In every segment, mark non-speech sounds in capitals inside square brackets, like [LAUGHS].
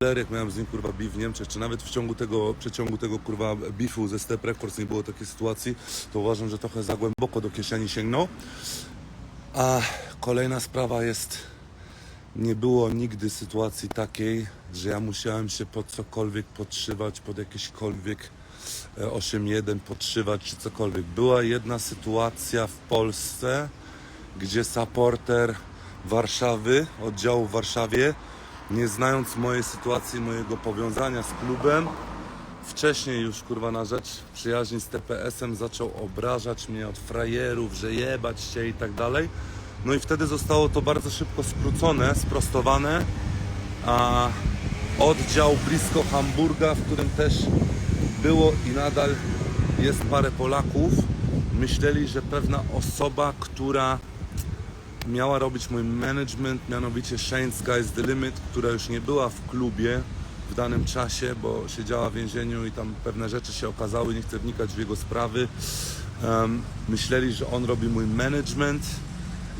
jak miałem z nim kurwa beef w Niemczech, czy nawet w ciągu tego, przeciągu tego kurwa beefu ze Step Records nie było takiej sytuacji, to uważam, że trochę za głęboko do kieszeni sięgnął. A kolejna sprawa jest, nie było nigdy sytuacji takiej, że ja musiałem się pod cokolwiek podszywać, pod jakieśkolwiek e, 8.1 podszywać, czy cokolwiek. Była jedna sytuacja w Polsce, gdzie supporter Warszawy, oddziału w Warszawie, nie znając mojej sytuacji, mojego powiązania z klubem, wcześniej już kurwa na rzecz przyjaźni z TPS-em zaczął obrażać mnie od frajerów, że jebać się i tak dalej. No i wtedy zostało to bardzo szybko skrócone, sprostowane, a oddział blisko Hamburga, w którym też było i nadal jest parę Polaków, myśleli, że pewna osoba, która miała robić mój management, mianowicie Shane Sky's The Limit, która już nie była w klubie w danym czasie, bo siedziała w więzieniu i tam pewne rzeczy się okazały, nie chcę wnikać w jego sprawy. Em, myśleli, że on robi mój management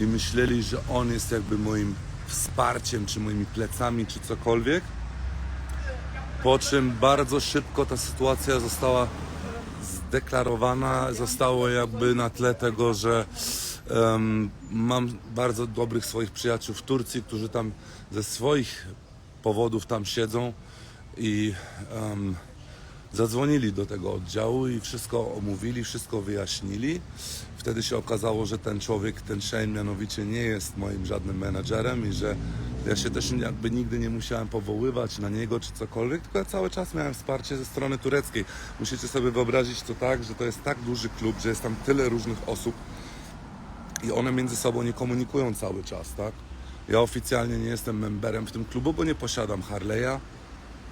i myśleli, że on jest jakby moim wsparciem, czy moimi plecami, czy cokolwiek. Po czym bardzo szybko ta sytuacja została zdeklarowana, zostało jakby na tle tego, że mam bardzo dobrych swoich przyjaciół w Turcji, którzy tam ze swoich powodów tam siedzą i em, zadzwonili do tego oddziału i wszystko omówili, wszystko wyjaśnili. Wtedy się okazało, że ten człowiek, ten Shane mianowicie nie jest moim żadnym menadżerem i że ja się też jakby nigdy nie musiałem powoływać na niego czy cokolwiek, tylko ja cały czas miałem wsparcie ze strony tureckiej. Musicie sobie wyobrazić to tak, że to jest tak duży klub, że jest tam tyle różnych osób i one między sobą nie komunikują cały czas, tak? Ja oficjalnie nie jestem memberem w tym klubu, bo nie posiadam Harley'a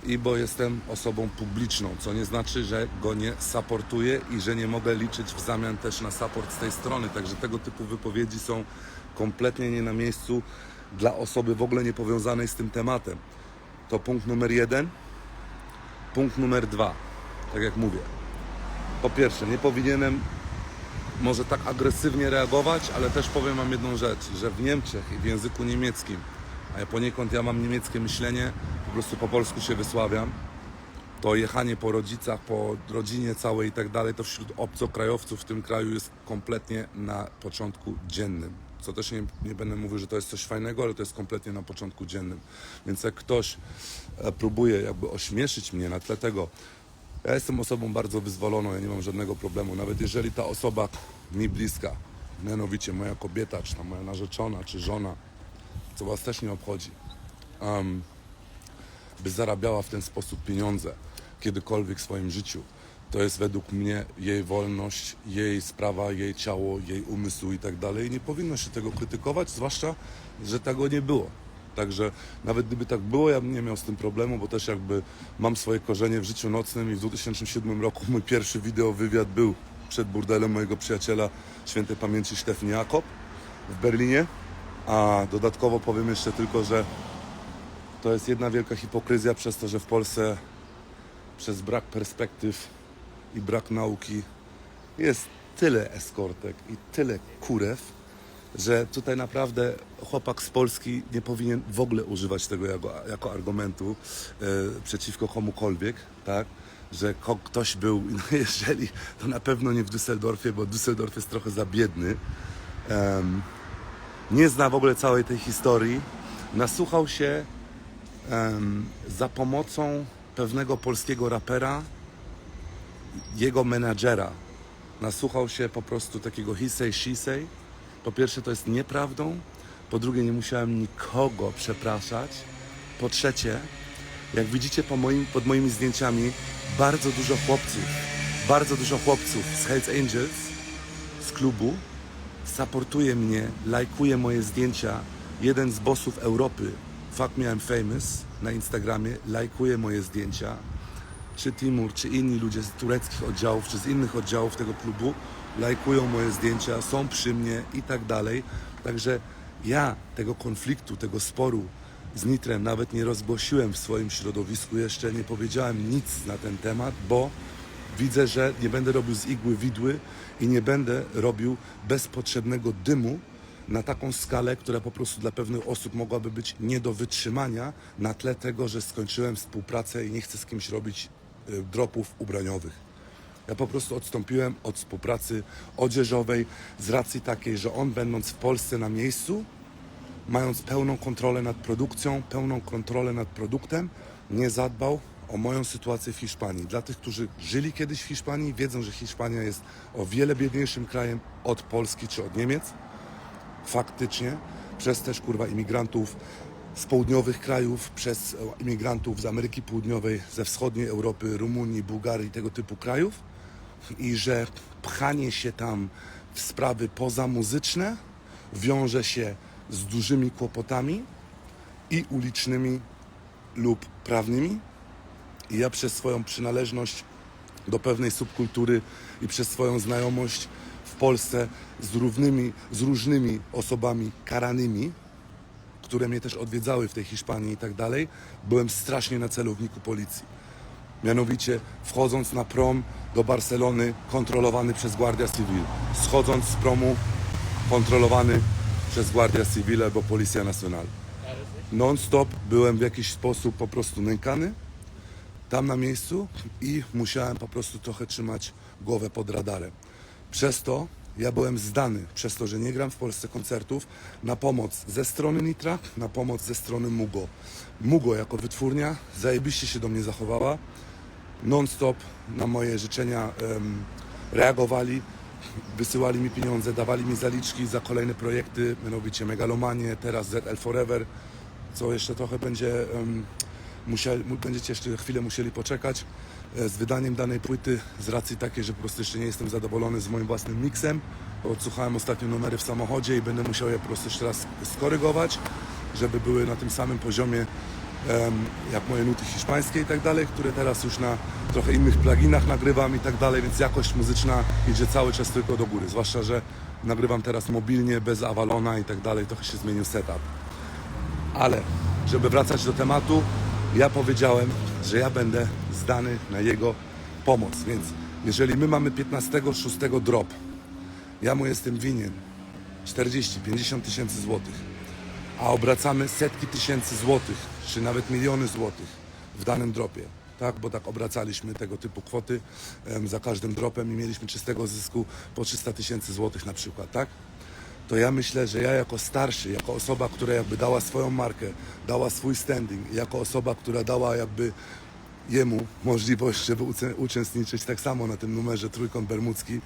i bo jestem osobą publiczną, co nie znaczy, że go nie supportuję i że nie mogę liczyć w zamian też na support z tej strony. Także tego typu wypowiedzi są kompletnie nie na miejscu dla osoby w ogóle niepowiązanej z tym tematem. To punkt numer jeden. Punkt numer dwa. Tak jak mówię. Po pierwsze, nie powinienem może tak agresywnie reagować, ale też powiem Wam jedną rzecz, że w Niemczech i w języku niemieckim, a ja poniekąd ja mam niemieckie myślenie, po prostu po polsku się wysławiam, to jechanie po rodzicach, po rodzinie całej i tak dalej, to wśród obcokrajowców w tym kraju jest kompletnie na początku dziennym. Co też nie, nie będę mówił, że to jest coś fajnego, ale to jest kompletnie na początku dziennym. Więc jak ktoś e, próbuje jakby ośmieszyć mnie na tle tego, ja jestem osobą bardzo wyzwoloną, ja nie mam żadnego problemu. Nawet jeżeli ta osoba mi bliska, mianowicie moja kobieta, czy moja narzeczona, czy żona, co was też nie obchodzi, um, by zarabiała w ten sposób pieniądze kiedykolwiek w swoim życiu. To jest według mnie jej wolność, jej sprawa, jej ciało, jej umysł i tak dalej. Nie powinno się tego krytykować, zwłaszcza, że tego nie było. Także nawet gdyby tak było, ja bym nie miał z tym problemu, bo też jakby mam swoje korzenie w życiu nocnym i w 2007 roku mój pierwszy wideo wywiad był przed burdelem mojego przyjaciela świętej pamięci Stefan Jakob w Berlinie. A dodatkowo powiem jeszcze tylko, że to jest jedna wielka hipokryzja przez to, że w Polsce przez brak perspektyw i brak nauki jest tyle eskortek i tyle kurew, że tutaj naprawdę chłopak z Polski nie powinien w ogóle używać tego jako, jako argumentu e, przeciwko komukolwiek, tak? Że ktoś był, [LAUGHS] no jeżeli, to na pewno nie w Düsseldorfie, bo Düsseldorf jest trochę za biedny. Em, nie zna w ogóle całej tej historii. Nasłuchał się em, za pomocą pewnego polskiego rapera, jego menadżera. Nasłuchał się po prostu takiego she say. Po pierwsze, to jest nieprawdą. Po drugie, nie musiałem nikogo przepraszać. Po trzecie, jak widzicie po moim, pod moimi zdjęciami, bardzo dużo chłopców, bardzo dużo chłopców z Hells Angels, z klubu, supportuje mnie, lajkuje moje zdjęcia. Jeden z bossów Europy, Fuck Me I'm Famous, na Instagramie, lajkuje moje zdjęcia. Czy Timur, czy inni ludzie z tureckich oddziałów, czy z innych oddziałów tego klubu lajkują moje zdjęcia, są przy mnie i tak dalej. Także ja tego konfliktu, tego sporu z Nitrem nawet nie rozgłosiłem w swoim środowisku, jeszcze nie powiedziałem nic na ten temat, bo widzę, że nie będę robił z igły widły i nie będę robił bezpotrzebnego dymu na taką skalę, która po prostu dla pewnych osób mogłaby być nie do wytrzymania na tle tego, że skończyłem współpracę i nie chcę z kimś robić y, dropów ubraniowych. Ja po prostu odstąpiłem od współpracy odzieżowej z racji takiej, że on będąc w Polsce na miejscu, mając pełną kontrolę nad produkcją, pełną kontrolę nad produktem, nie zadbał o moją sytuację w Hiszpanii. Dla tych, którzy żyli kiedyś w Hiszpanii, wiedzą, że Hiszpania jest o wiele biedniejszym krajem od Polski czy od Niemiec. Faktycznie, przez też kurwa imigrantów z południowych krajów, przez imigrantów z Ameryki Południowej, ze wschodniej Europy, Rumunii, Bułgarii, tego typu krajów. I że pchanie się tam w sprawy pozamuzyczne wiąże się z dużymi kłopotami i ulicznymi lub prawnymi. I ja przez swoją przynależność do pewnej subkultury i przez swoją znajomość w Polsce z, równymi, z różnymi osobami karanymi, które mnie też odwiedzały w tej Hiszpanii i tak dalej, byłem strasznie na celowniku policji. Mianowicie wchodząc na prom do Barcelony kontrolowany przez Guardia Civil, schodząc z promu kontrolowany przez Guardia Civil albo Policja Nacional. Non-stop byłem w jakiś sposób po prostu nękany tam na miejscu i musiałem po prostu trochę trzymać głowę pod radarem. Przez to ja byłem zdany, przez to, że nie gram w Polsce koncertów, na pomoc ze strony Nitra, na pomoc ze strony Mugo. Mugo jako wytwórnia zajebiście się do mnie zachowała, non-stop na moje życzenia reagowali, wysyłali mi pieniądze, dawali mi zaliczki za kolejne projekty, mianowicie Megalomanie, teraz ZL Forever, co jeszcze trochę będzie, musieli, mu- będziecie jeszcze chwilę musieli poczekać e, z wydaniem danej płyty z racji takiej, że po prostu jeszcze nie jestem zadowolony z moim własnym miksem. Odsłuchałem ostatnio numery w samochodzie i będę musiał je po prostu jeszcze raz skorygować, żeby były na tym samym poziomie jak moje nuty hiszpańskie i tak dalej, które teraz już na trochę innych pluginach nagrywam i tak dalej, więc jakość muzyczna idzie cały czas tylko do góry, zwłaszcza, że nagrywam teraz mobilnie, bez Avalona i tak dalej, trochę się zmienił setup. Ale, żeby wracać do tematu, ja powiedziałem, że ja będę zdany na jego pomoc. Więc jeżeli my mamy 15-6 drop, ja mu jestem winien 40-50 tysięcy złotych, a obracamy setki tysięcy złotych, czy nawet miliony złotych w danym dropie. Tak, bo tak obracaliśmy tego typu kwoty za każdym dropem i mieliśmy czystego zysku po 300 tysięcy złotych na przykład, tak? to ja myślę, że ja jako starszy, jako osoba, która jakby dała swoją markę, dała swój standing, jako osoba, która dała jakby jemu możliwość, żeby uczestniczyć tak samo na tym numerze Trójkąt Bermudzki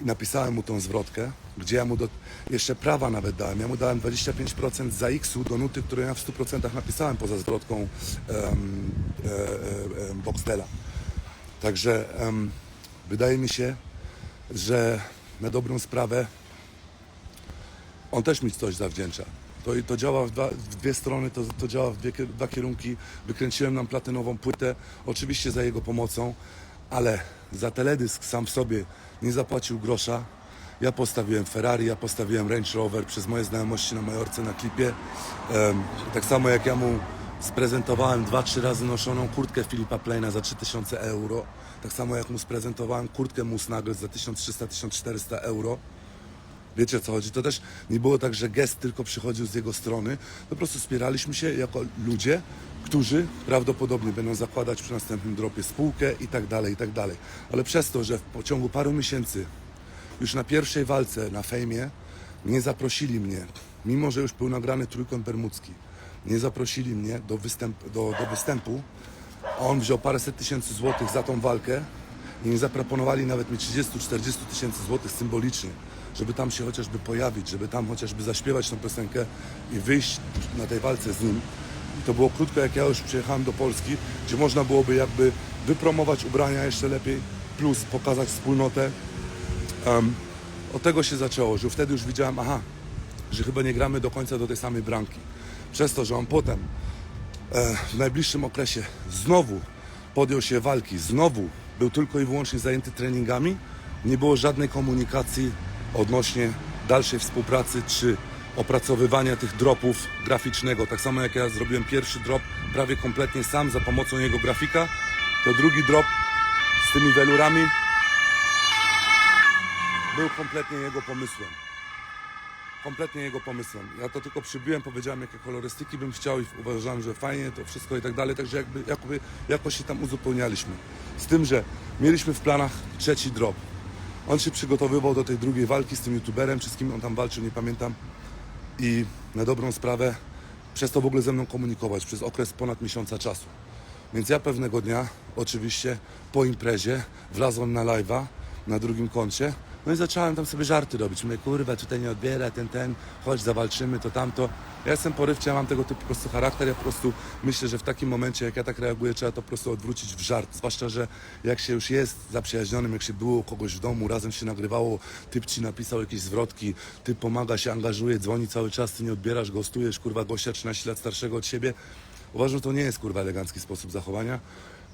i napisałem mu tą zwrotkę, gdzie ja mu do, jeszcze prawa nawet dałem. Ja mu dałem 25% za X-u do nuty, którą ja w 100% napisałem poza zwrotką e, Boxdela. Także em, wydaje mi się, że na dobrą sprawę on też mi coś zawdzięcza. To, to działa w, dwa, w dwie strony, to, to działa w dwie, dwa kierunki. Wykręciłem nam platynową płytę, oczywiście za jego pomocą, ale za teledysk sam w sobie nie zapłacił grosza. Ja postawiłem Ferrari, ja postawiłem Range Rover przez moje znajomości na Majorce na klipie. Tak samo jak ja mu sprezentowałem dwa, trzy razy noszoną kurtkę Filipa Pleina za 3000 euro. Tak samo jak mu sprezentowałem kurtkę Musnagel za 1300-1400 euro. Wiecie o co chodzi? To też nie było tak, że gest tylko przychodził z jego strony. Po prostu wspieraliśmy się jako ludzie, którzy prawdopodobnie będą zakładać przy następnym dropie spółkę i tak dalej, i tak dalej. Ale przez to, że w pociągu paru miesięcy już na pierwszej walce na fejmie nie zaprosili mnie, mimo że już był nagrany trójkąt bermudzki, nie zaprosili mnie do, występ, do, do występu, a on wziął paręset tysięcy złotych za tą walkę i nie zaproponowali nawet mi 30-40 tysięcy złotych symbolicznie, żeby tam się chociażby pojawić, żeby tam chociażby zaśpiewać tą piosenkę i wyjść na tej walce z nim. I to było krótko, jak ja już przyjechałem do Polski, gdzie można byłoby jakby wypromować ubrania jeszcze lepiej, plus pokazać wspólnotę. Em, od tego się zaczęło, że wtedy już widziałem, aha, że chyba nie gramy do końca do tej samej bramki. Przez to, że on potem e, w najbliższym okresie znowu podjął się walki, znowu był tylko i wyłącznie zajęty treningami, nie było żadnej komunikacji odnośnie dalszej współpracy czy opracowywania tych dropów graficznego. Tak samo jak ja zrobiłem pierwszy drop prawie kompletnie sam za pomocą jego grafika, to drugi drop z tymi welurami był kompletnie jego pomysłem. kompletnie jego pomysłem. Ja to tylko przybiłem, powiedziałem jakie kolorystyki bym chciał i uważałem, że fajnie to wszystko i tak dalej, także jakby, jakby jakoś się tam uzupełnialiśmy. Z tym, że mieliśmy w planach trzeci drop. On się przygotowywał do tej drugiej walki z tym youtuberem, czy z kim on tam walczył, nie pamiętam. I na dobrą sprawę przestał w ogóle ze mną komunikować przez okres ponad miesiąca czasu. Więc ja pewnego dnia, oczywiście po imprezie, wlazłem na live'a na drugim koncie. No i zacząłem tam sobie żarty robić. Mówię, kurwa, tutaj nie odbiera, ten, ten, chodź, zawalczymy, to tamto. Ja jestem porywczy, ja mam tego typu po prostu charakter. Ja po prostu myślę, że w takim momencie, jak ja tak reaguję, trzeba to po prostu odwrócić w żart. Zwłaszcza, że jak się już jest zaprzyjaźnionym, jak się było kogoś w domu, razem się nagrywało, typ ci napisał jakieś zwrotki, typ pomaga, się angażuje, dzwoni cały czas, ty nie odbierasz, gostujesz, kurwa, gościa 13 lat starszego od siebie. Uważam, że to nie jest kurwa elegancki sposób zachowania.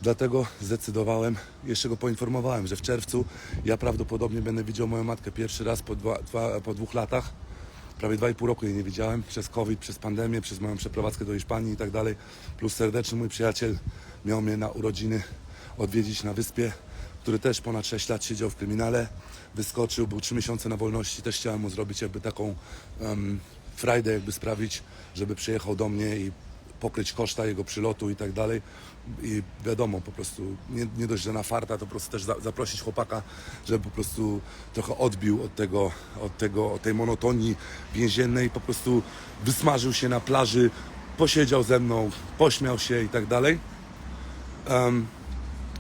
Dlatego zdecydowałem, jeszcze go poinformowałem, że w czerwcu ja prawdopodobnie będę widział moją matkę pierwszy raz po, dwa, dwa, po dwóch latach. Prawie dwa i pół roku jej nie widziałem przez COVID, przez pandemię, przez moją przeprowadzkę do Hiszpanii i tak dalej. Plus serdeczny mój przyjaciel miał mnie na urodziny odwiedzić na wyspie, który też ponad 6 lat siedział w kryminale. Wyskoczył, był 3 miesiące na wolności. Też chciałem mu zrobić jakby taką um, frajdę, jakby sprawić, żeby przyjechał do mnie i pokryć koszta jego przylotu i tak dalej. I wiadomo, po prostu nie, nie dość, że na farta, to po prostu też za, zaprosić chłopaka, żeby po prostu trochę odbił od tego, od tego, od tej monotonii więziennej, po prostu wysmażył się na plaży, posiedział ze mną, pośmiał się i tak dalej. Em,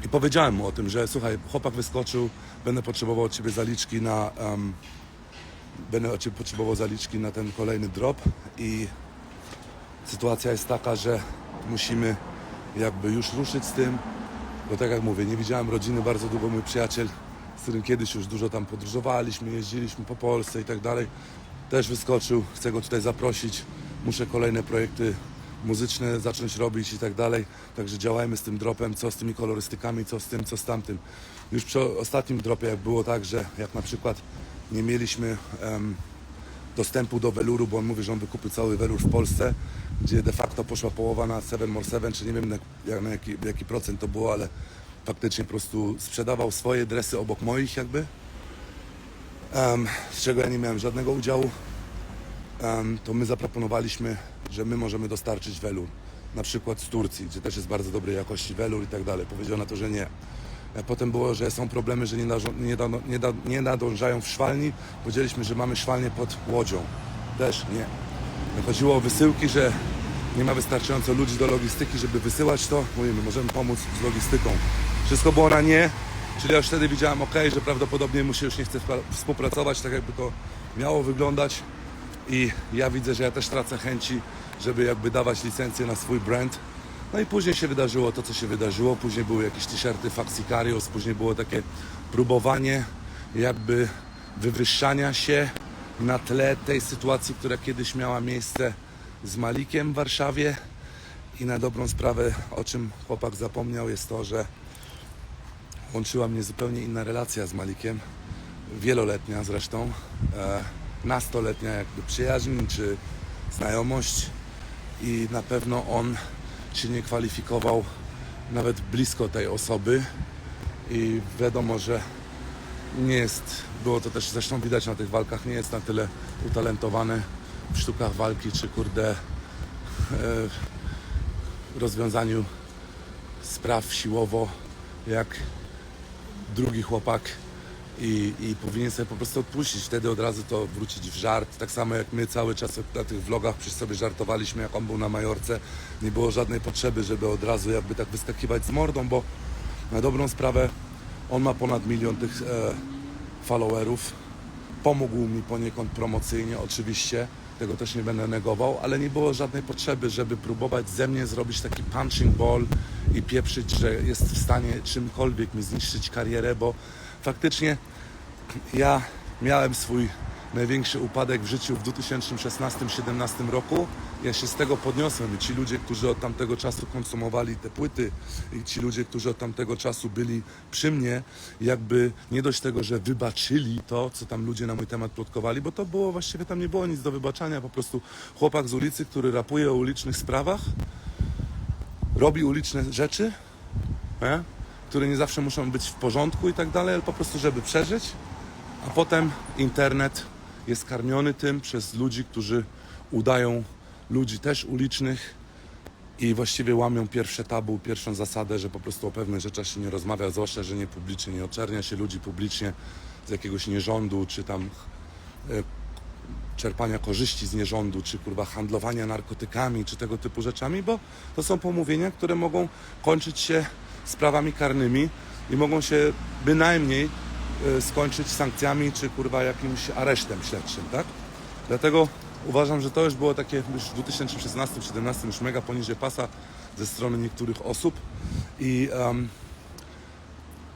I powiedziałem mu o tym, że słuchaj, chłopak wyskoczył, będę potrzebował od ciebie zaliczki na em, będę od ciebie potrzebował zaliczki na ten kolejny drop i sytuacja jest taka, że musimy jakby już ruszyć z tym, bo tak jak mówię, nie widziałem rodziny bardzo długo, mój przyjaciel, z którym kiedyś już dużo tam podróżowaliśmy, jeździliśmy po Polsce i tak dalej, też wyskoczył, chcę go tutaj zaprosić, muszę kolejne projekty muzyczne zacząć robić i tak dalej, także działajmy z tym dropem, co z tymi kolorystykami, co z tym, co z tamtym. Już przy ostatnim dropie, jak było tak, że jak na przykład nie mieliśmy em, dostępu do weluru, bo on mówi, że on wykupił cały welur w Polsce, gdzie de facto poszła połowa na 7 more 7, czy nie wiem na, jak- na jaki, jaki procent to było, ale faktycznie po prostu sprzedawał swoje dresy obok moich jakby, em, z czego ja nie miałem żadnego udziału, em, to my zaproponowaliśmy, że my możemy dostarczyć welur, na przykład z Turcji, gdzie też jest bardzo dobrej jakości welur i tak dalej. Powiedział na to, że nie. E, Potem było, że są problemy, że nie, nie, nie, nie nadążają w szwalni. Powiedzieliśmy, że mamy szwalnię pod łodzią. Też nie. Chodziło o wysyłki, że nie ma wystarczająco ludzi do logistyki, żeby wysyłać to. Mówimy, możemy pomóc z logistyką. Wszystko było na nie, czyli ja już wtedy widziałem, ok, że prawdopodobnie mu się już nie chce współpracować, tak jakby to miało wyglądać. I ja widzę, że ja też tracę chęci, żeby jakby dawać licencję na swój brand. No i później się wydarzyło to, co się wydarzyło. Później były jakieś t-shirty Faxicarius, później było takie próbowanie jakby wywyższania się na tle tej sytuacji, która kiedyś miała miejsce z Malikiem w Warszawie. I na dobrą sprawę, o czym chłopak zapomniał, jest to, że łączyła mnie zupełnie inna relacja z Malikiem. Wieloletnia zresztą. E, nastoletnia jakby przyjaźń czy znajomość. I na pewno on się nie kwalifikował nawet blisko tej osoby. I wiadomo, że nie jest, było to też zresztą widać na tych walkach, nie jest na tyle utalentowany w sztukach walki, czy kurde e, rozwiązaniu spraw siłowo, jak drugi chłopak i, i powinien sobie po prostu odpuścić, wtedy od razu to wrócić w żart, tak samo jak my cały czas na tych vlogach przy sobie żartowaliśmy, jak on był na Majorce, nie było żadnej potrzeby, żeby od razu jakby tak wyskakiwać z mordą, bo na dobrą sprawę on ma ponad milion tych e, followerów, pomógł mi poniekąd promocyjnie oczywiście, tego też nie będę negował, ale nie było żadnej potrzeby, żeby próbować ze mnie zrobić taki punching ball i pieprzyć, że jest w stanie czymkolwiek mi zniszczyć karierę, bo faktycznie ja miałem swój największy upadek w życiu w 2016-2017 roku. Ja się z tego podniosłem i ci ludzie, którzy od tamtego czasu konsumowali te płyty i ci ludzie, którzy od tamtego czasu byli przy mnie, jakby nie dość tego, że wybaczyli to, co tam ludzie na mój temat plotkowali, bo to było właściwie tam nie było nic do wybaczania, po prostu chłopak z ulicy, który rapuje o ulicznych sprawach, robi uliczne rzeczy, nie? które nie zawsze muszą być w porządku i tak dalej, ale po prostu, żeby przeżyć, a potem internet jest karmiony tym przez ludzi, którzy udają ludzi też ulicznych i właściwie łamią pierwsze tabu, pierwszą zasadę, że po prostu o pewnych rzeczach się nie rozmawia, zwłaszcza, że nie publicznie, nie oczernia się ludzi publicznie z jakiegoś nierządu, czy tam e, czerpania korzyści z nierządu, czy kurwa handlowania narkotykami, czy tego typu rzeczami, bo to są pomówienia, które mogą kończyć się sprawami karnymi i mogą się bynajmniej skończyć sankcjami, czy kurwa jakimś aresztem śledczym, tak? Dlatego uważam, że to już było takie już w 2016-2017 już mega poniżej pasa ze strony niektórych osób i em,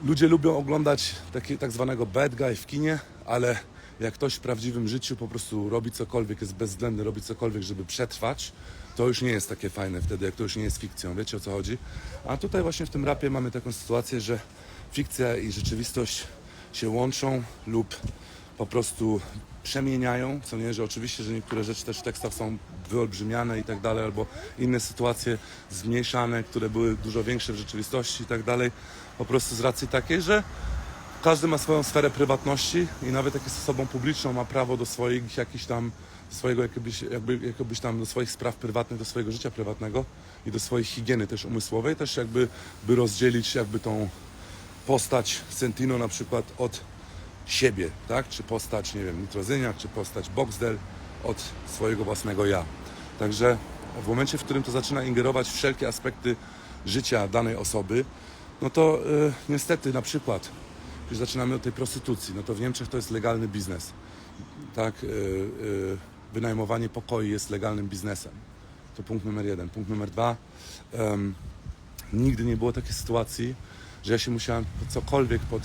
ludzie lubią oglądać taki, tak zwanego bad guy w kinie, ale jak ktoś w prawdziwym życiu po prostu robi cokolwiek, jest bezwzględny, robi cokolwiek, żeby przetrwać, to już nie jest takie fajne wtedy, jak to już nie jest fikcją. Wiecie o co chodzi? A tutaj właśnie w tym rapie mamy taką sytuację, że fikcja i rzeczywistość się łączą lub po prostu przemieniają, co nie, że oczywiście, że niektóre rzeczy też w tekstach są wyolbrzymiane i tak dalej, albo inne sytuacje zmniejszane, które były dużo większe w rzeczywistości i tak dalej, po prostu z racji takiej, że każdy ma swoją sferę prywatności i nawet jak jest osobą publiczną, ma prawo do swoich jakichś tam, swojego jakbyś, jakby, jakbyś tam do swoich spraw prywatnych, do swojego życia prywatnego i do swojej higieny też umysłowej, też jakby by rozdzielić jakby tą postać Sentino na przykład od siebie, tak? Czy postać, nie wiem, Nitrozyniak, czy postać Boxdel od swojego własnego ja. Także w momencie, w którym to zaczyna ingerować w wszelkie aspekty życia danej osoby, no to y, niestety na przykład, już zaczynamy od tej prostytucji, no to w Niemczech to jest legalny biznes. Tak, y, y, wynajmowanie pokoi jest legalnym biznesem. To punkt numer jeden. Punkt numer dwa, em, nigdy nie było takiej sytuacji, że ja się musiałem cokolwiek pod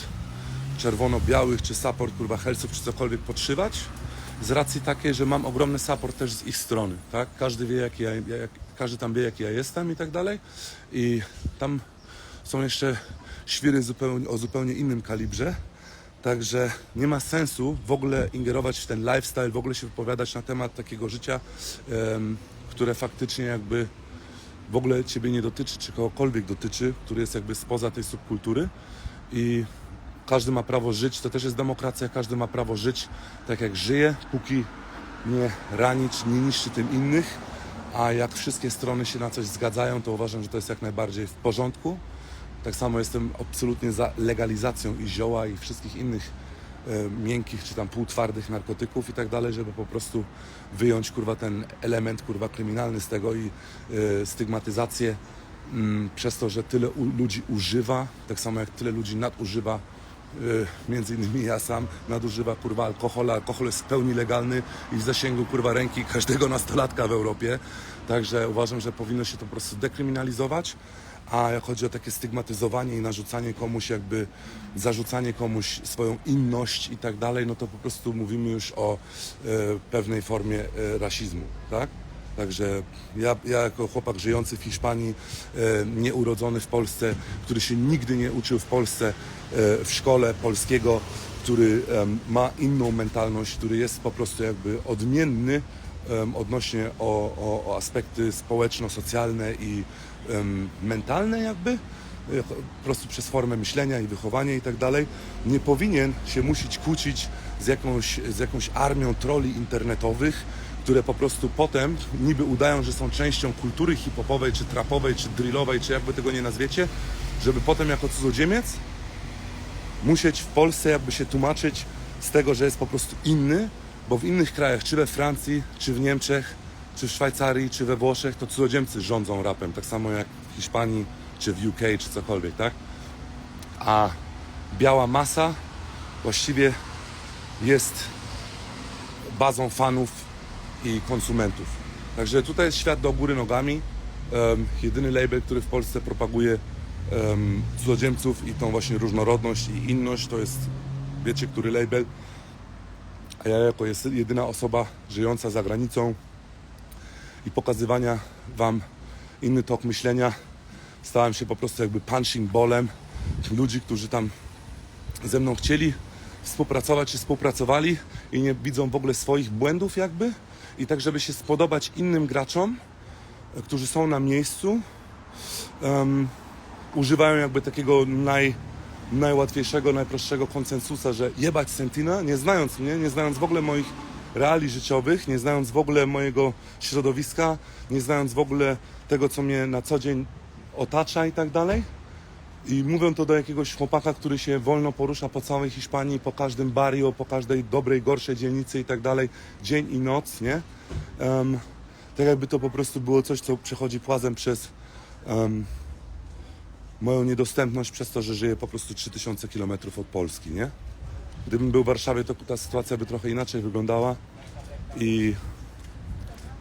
czerwono-białych, czy support kurwa Helsów, czy cokolwiek podszywać, z racji takiej, że mam ogromny support też z ich strony, tak? Każdy wie, jaki ja, jak, każdy tam wie, jaki ja jestem i tak dalej. I tam są jeszcze świry zupełnie, o zupełnie innym kalibrze. Także nie ma sensu w ogóle ingerować w ten lifestyle, w ogóle się wypowiadać na temat takiego życia, które faktycznie jakby w ogóle Ciebie nie dotyczy, czy kogokolwiek dotyczy, który jest jakby spoza tej subkultury i każdy ma prawo żyć, to też jest demokracja, każdy ma prawo żyć tak jak żyje, póki nie rani, czy nie niszczy tym innych, a jak wszystkie strony się na coś zgadzają, to uważam, że to jest jak najbardziej w porządku. Tak samo jestem absolutnie za legalizacją i zioła i wszystkich innych miękkich czy tam półtwardych narkotyków i tak dalej, żeby po prostu wyjąć kurwa ten element kurwa kryminalny z tego i e, stygmatyzację mm, przez to, że tyle ludzi używa, tak samo jak tyle ludzi nadużywa y, między innymi ja sam nadużywa kurwa alkohol. Alkohol jest w pełni legalny i w zasięgu kurwa ręki każdego nastolatka w Europie. Także uważam, że powinno się to po prostu dekryminalizować. A jak chodzi o takie stygmatyzowanie i narzucanie komuś, jakby zarzucanie komuś swoją inność i tak dalej, no to po prostu mówimy już o e, pewnej formie e, rasizmu, tak? Także ja, ja jako chłopak żyjący w Hiszpanii, e, nieurodzony w Polsce, który się nigdy nie uczył w Polsce e, w szkole polskiego, który em, ma inną mentalność, który jest po prostu jakby odmienny odnośnie o, o, o aspekty społeczno-socjalne i mentalne jakby, e, po prostu przez formę myślenia i wychowania i tak dalej, nie powinien się musić kłócić z jakąś, z jakąś armią troli internetowych, które po prostu potem niby udają, że są częścią kultury hip-hopowej, czy trapowej, czy drillowej, czy jakby tego nie nazwiecie, żeby potem jako cudzoziemiec musieć w Polsce jakby się tłumaczyć z tego, że jest po prostu inny, bo w innych krajach, czy we Francji, czy w Niemczech, czy w Szwajcarii, czy we Włoszech, to cudzoziemcy rządzą rapem, tak samo jak w Hiszpanii, czy w UK, czy cokolwiek, tak? A biała masa właściwie jest bazą fanów i konsumentów. Także tutaj jest świat do góry nogami. Em, jedyny label, który w Polsce propaguje um, cudzoziemców i tą właśnie różnorodność i inność, to jest, wiecie, który label. A ja jako jedyna osoba żyjąca za granicą i pokazywania Wam inny tok myślenia, stałem się po prostu jakby punching ballem ludzi, którzy tam ze mną chcieli współpracować czy współpracowali i nie widzą w ogóle swoich błędów jakby. I tak, żeby się spodobać innym graczom, e, którzy są na miejscu, em, używają jakby takiego naj, najłatwiejszego, najprostszego konsensusa, że jebać Sentina, nie znając mnie, nie znając w ogóle moich reali życiowych, nie znając w ogóle mojego środowiska, nie znając w ogóle tego, co mnie na co dzień otacza i tak dalej. I mówią to do jakiegoś chłopaka, który się wolno porusza po całej Hiszpanii, po każdym barrio, po każdej dobrej, gorszej dzielnicy i tak dalej, dzień i noc, nie? Em, tak jakby to po prostu było coś, co przechodzi płazem przez em, moją niedostępność, przez to, że żyję po prostu 3000 km od Polski, nie? Gdybym był w Warszawie, to ta sytuacja by trochę inaczej wyglądała i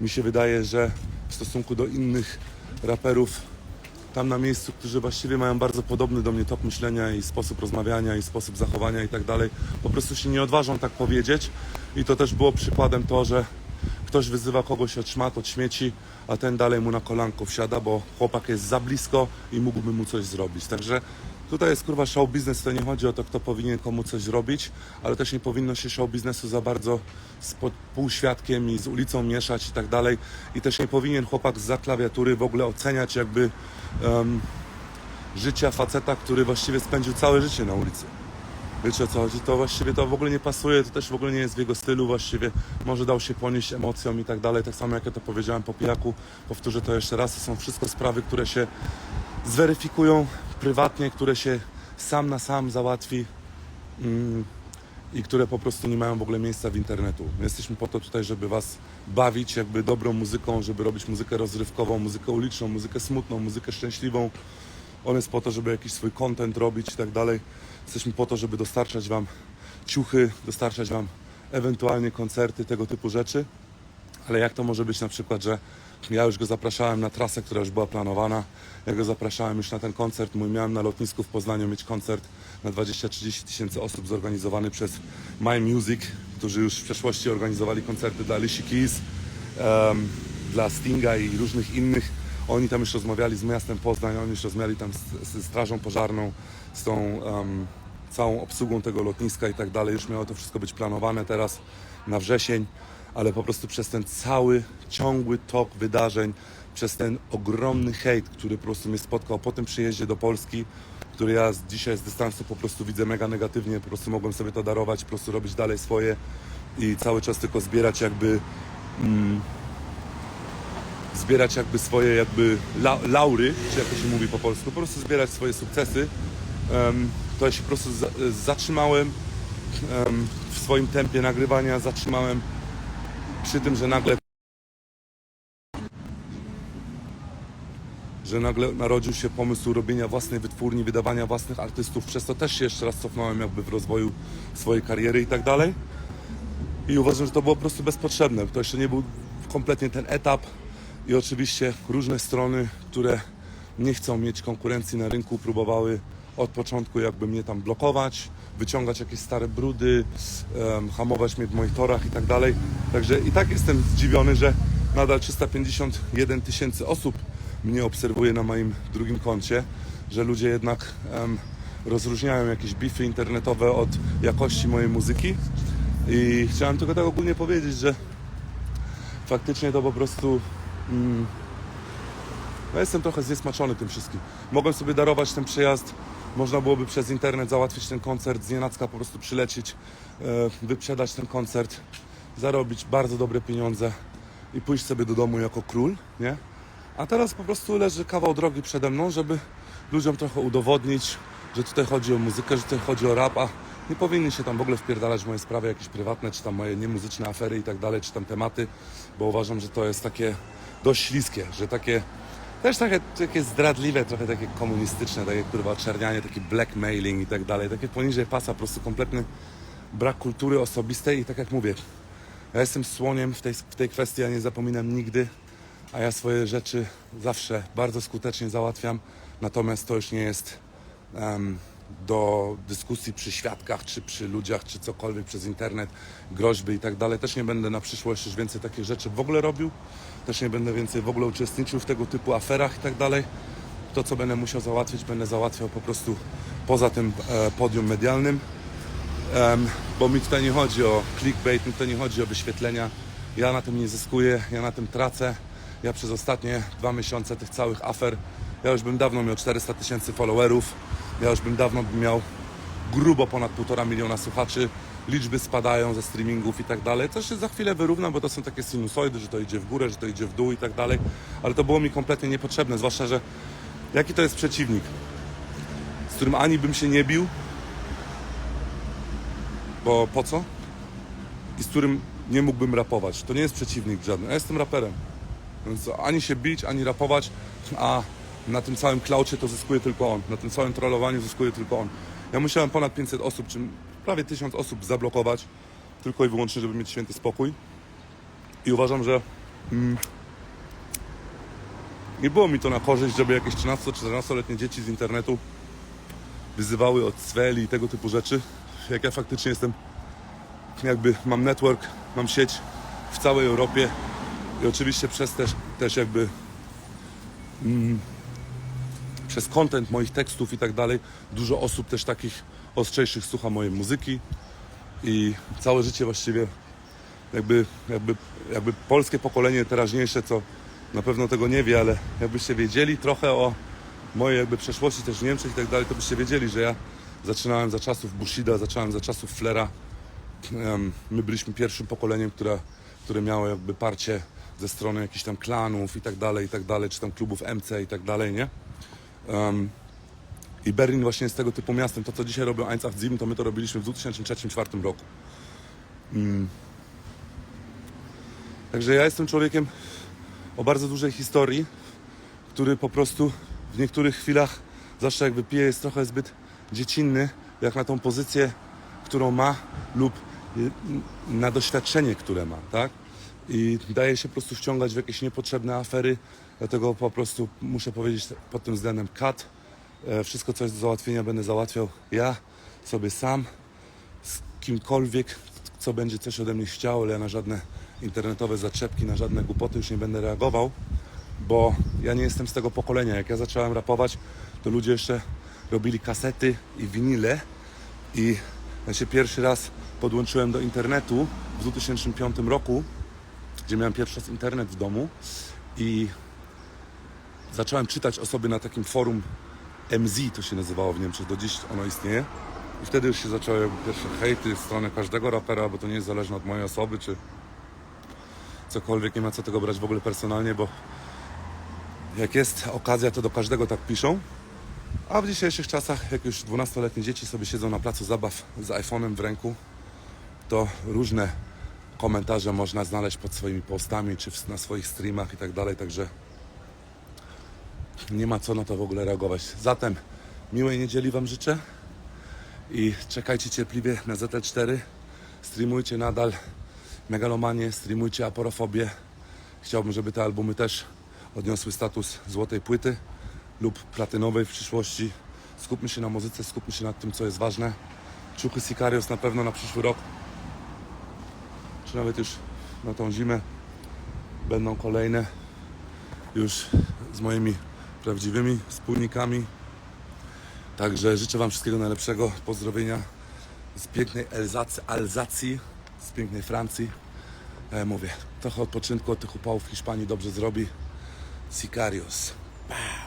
mi się wydaje, że w stosunku do innych raperów tam na miejscu, którzy właściwie mają bardzo podobny do mnie tok myślenia i sposób rozmawiania i sposób zachowania i tak dalej, po prostu się nie odważą tak powiedzieć i to też było przykładem to, że ktoś wyzywa kogoś od szmat, od śmieci, a ten dalej mu na kolanko wsiada, bo chłopak jest za blisko i mógłby mu coś zrobić. Także tutaj jest kurwa show biznes, to nie chodzi o to, kto powinien komu coś zrobić, ale też nie powinno się show biznesu za bardzo z półświadkiem i z ulicą mieszać i tak dalej. I też nie powinien chłopak za klawiatury w ogóle oceniać jakby em, życia faceta, który właściwie spędził całe życie na ulicy. Wiecie o co chodzi? To właściwie to w ogóle nie pasuje, to też w ogóle nie jest w jego stylu właściwie. Może dał się ponieść emocjom i tak dalej, tak samo jak ja to powiedziałem po pijaku. Powtórzę to jeszcze raz, to są wszystko sprawy, które się zweryfikują prywatnie, które się sam na sam załatwi mm, i które po prostu nie mają w ogóle miejsca w internetu. My jesteśmy po to tutaj, żeby was bawić jakby dobrą muzyką, żeby robić muzykę rozrywkową, muzykę uliczną, muzykę smutną, muzykę szczęśliwą. On jest po to, żeby jakiś swój content robić i tak dalej. Jesteśmy po to, żeby dostarczać Wam ciuchy, dostarczać Wam ewentualnie koncerty, tego typu rzeczy. Ale jak to może być na przykład, że ja już go zapraszałem na trasę, która już była planowana. Ja go zapraszałem już na ten koncert. Mój miałem na lotnisku w Poznaniu mieć koncert na 20-30 tysięcy osób zorganizowany przez My Music, którzy już w przeszłości organizowali koncerty dla Alicia Keys, em, dla Stinga i różnych innych. Oni tam już rozmawiali z miastem Poznań, oni już rozmawiali tam z, ze strażą pożarną, z tą em, całą obsługą tego lotniska i tak dalej. Już miało to wszystko być planowane teraz na wrzesień, ale po prostu przez ten cały, ciągły tok wydarzeń, przez ten ogromny hejt, który po prostu mnie spotkał po tym przyjeździe do Polski, który ja dzisiaj z dystansu po prostu widzę mega negatywnie, po prostu mogłem sobie to darować, po prostu robić dalej swoje i cały czas tylko zbierać jakby zbierać jakby swoje jakby la, laury, czy jak to się mówi po polsku, po prostu zbierać swoje sukcesy. Em, to ja się po prostu za, zatrzymałem em, w swoim tempie nagrywania, zatrzymałem przy tym, że nagle że nagle narodził się pomysł robienia własnej wytwórni, wydawania własnych artystów, przez to też się jeszcze raz cofnąłem jakby w rozwoju swojej kariery i tak dalej. I uważam, że to było po prostu bezpotrzebne. To jeszcze nie był kompletnie ten etap. I oczywiście różne strony, które nie chcą mieć konkurencji na rynku, próbowały od początku jakby mnie tam blokować, wyciągać jakieś stare brudy, em, hamować mnie w moich torach i tak dalej. Także i tak jestem zdziwiony, że nadal 351 tysięcy osób mnie obserwuje na moim drugim koncie, że ludzie jednak em, rozróżniają jakieś bify internetowe od jakości mojej muzyki. I chciałem tylko tak ogólnie powiedzieć, że faktycznie to po prostu. Mm, no jestem trochę zniesmaczony tym wszystkim. Mogłem sobie darować ten przyjazd, można byłoby przez internet załatwić ten koncert, z Nienacka po prostu przylecieć, e, wyprzedać ten koncert, zarobić bardzo dobre pieniądze i pójść sobie do domu jako król, nie? A teraz po prostu leży kawał drogi przede mną, żeby ludziom trochę udowodnić, że tutaj chodzi o muzykę, że tutaj chodzi o rap, a nie powinni się tam w ogóle wpierdalać w moje sprawy jakieś prywatne, czy tam moje niemuzyczne afery i tak dalej, czy tam tematy, bo uważam, że to jest takie dość śliskie, że takie też takie, takie zdradliwe, trochę takie komunistyczne, takie kurwa czernianie, taki blackmailing i tak dalej, takie poniżej pasa, po prostu kompletny brak kultury osobistej. I tak jak mówię, ja jestem słoniem w tej, w tej kwestii, ja nie zapominam nigdy, a ja swoje rzeczy zawsze bardzo skutecznie załatwiam, natomiast to już nie jest em, do dyskusji przy świadkach, czy przy ludziach, czy cokolwiek przez internet, groźby i tak dalej. Też nie będę na przyszłość już więcej takich rzeczy w ogóle robił, też nie będę więcej w ogóle uczestniczył w tego typu aferach i tak dalej. To, co będę musiał załatwić, będę załatwiał po prostu poza tym e, podium medialnym. Em, bo mi tutaj nie chodzi o clickbait, mi tutaj nie chodzi o wyświetlenia. Ja na tym nie zyskuję, ja na tym tracę. Ja przez ostatnie dwa miesiące tych całych afer, ja już bym dawno miał 400 tysięcy followerów, ja już bym dawno miał grubo ponad półtora miliona słuchaczy. liczby spadają ze streamingów i tak dalej. To się za chwilę wyrówna, bo to są takie sinusoidy, że to idzie w górę, że to idzie w dół i tak dalej. Ale to było mi kompletnie niepotrzebne, zwłaszcza, że jaki to jest przeciwnik, z którym ani bym się nie bił, bo po co? I z którym nie mógłbym rapować. To nie jest przeciwnik żaden. Ja jestem raperem. Więc ani się bić, ani rapować, a na tym całym klaucie to zyskuje tylko on. Na tym całym trollowaniu zyskuje tylko on. Ja musiałem ponad 500 osób, czy prawie 1000 osób zablokować, tylko i wyłącznie, żeby mieć święty spokój. I uważam, że mm, nie było mi to na korzyść, żeby jakieś 13-14-letnie dzieci z internetu wyzywały od sweli i tego typu rzeczy. Jak ja faktycznie jestem, jakby mam network, mam sieć w całej Europie i oczywiście przez też, też jakby mm, przez content moich tekstów i tak dalej dużo osób też takich ostrzejszych słucha mojej muzyki i całe życie właściwie jakby, jakby, jakby polskie pokolenie teraźniejsze, co na pewno tego nie wie, ale jakbyście wiedzieli trochę o mojej jakby przeszłości też w Niemczech i tak dalej, to byście wiedzieli, że ja zaczynałem za czasów Bushida, zacząłem za czasów Flera. My byliśmy pierwszym pokoleniem, które, które miało jakby parcie ze strony jakichś tam klanów i tak dalej, i tak dalej, czy tam klubów MC i tak dalej, nie? Em, I Berlin właśnie jest tego typu miastem. To, co dzisiaj robią Einsach Zim, to my to robiliśmy w 2003-2004 roku. Mm. Także ja jestem człowiekiem o bardzo dużej historii, który po prostu w niektórych chwilach, zawsze jak wypije, jest trochę zbyt dziecinny, jak na tą pozycję, którą ma lub na doświadczenie, które ma, tak? I daje się po prostu wciągać w jakieś niepotrzebne afery, dlatego po prostu muszę powiedzieć pod tym względem cut. E, Wszystko, co jest do załatwienia, będę załatwiał ja sobie sam, z kimkolwiek, co będzie coś ode mnie chciał, ale ja na żadne internetowe zaczepki, na żadne głupoty już nie będę reagował, bo ja nie jestem z tego pokolenia. Jak ja zacząłem rapować, to ludzie jeszcze robili kasety i winile i ja się pierwszy raz podłączyłem do internetu w 2005 roku, gdzie miałem pierwszy raz internet w domu i zacząłem czytać o sobie na takim forum MZ, to się nazywało w Niemczech, do dziś ono istnieje. I wtedy już się zaczęły pierwsze hejty w stronę każdego rapera, bo to nie jest zależne od mojej osoby, czy cokolwiek, nie ma co tego brać w ogóle personalnie, bo jak jest okazja, to do każdego tak piszą. A w dzisiejszych czasach, jak już 12-letnie dzieci sobie siedzą na placu zabaw z iPhone'em w ręku, to różne komentarze można znaleźć pod swoimi postami, czy na swoich streamach i tak dalej, także nie ma co na to w ogóle reagować. Zatem miłej niedzieli Wam życzę i czekajcie cierpliwie na ZL4. Streamujcie nadal Megalomanię, streamujcie Aporofobię. Chciałbym, żeby te albumy też odniosły status złotej płyty lub platynowej w przyszłości. Skupmy się na muzyce, skupmy się nad tym, co jest ważne. Ciuchy Sicarios na pewno na przyszły rok, czy nawet już na tą zimę będą kolejne już z moimi prawdziwymi wspólnikami. Także życzę Wam wszystkiego najlepszego. Pozdrowienia z pięknej Elzacy, Alzacji, z pięknej Francji. E, mówię, trochę odpoczynku od tych upałów w Hiszpanii dobrze zrobi. Sicarios. Pow.